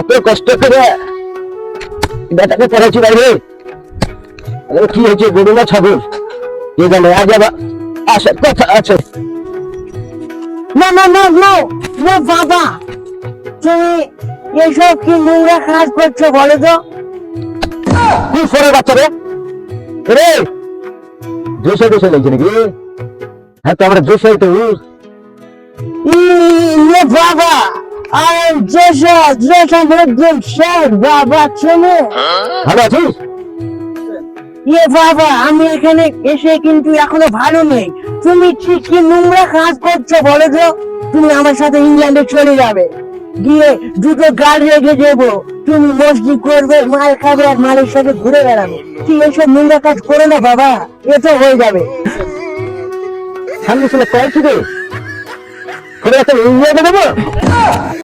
এত কষ্ট করে বেটাকে পড়াচ্ছি বাইরে। কি হয়েছে গরু না ছাগল কে জানে আজ আবার আসার কথা আছে। না না না না না বাবা। তুমি এসব কি নোংরা কাজ করছ বলো তো? কি করে বাচ্চা রে। রে জোসে জোসে লাগছে নাকি হ্যাঁ তো আমরা জোসে তো বাবা আর আমি এখানে এসে কিন্তু এখনও ভালো নেই। তুমি কি নোংরা কাজ করছ তো। তুমি আমার সাথে ইংল্যান্ডে চলে যাবে। গিয়ে দুটো রেখে তুমি মসজিদ করবে, মাল খাবে আর মালের সাথে ঘুরে বেড়াবে। তুই এসব নোংরা কাজ করে না, বাবা। এটা হয়ে যাবে। সামনে ছিল কয়েক থেকে একটা ইন্ডিয়াকে দেবো?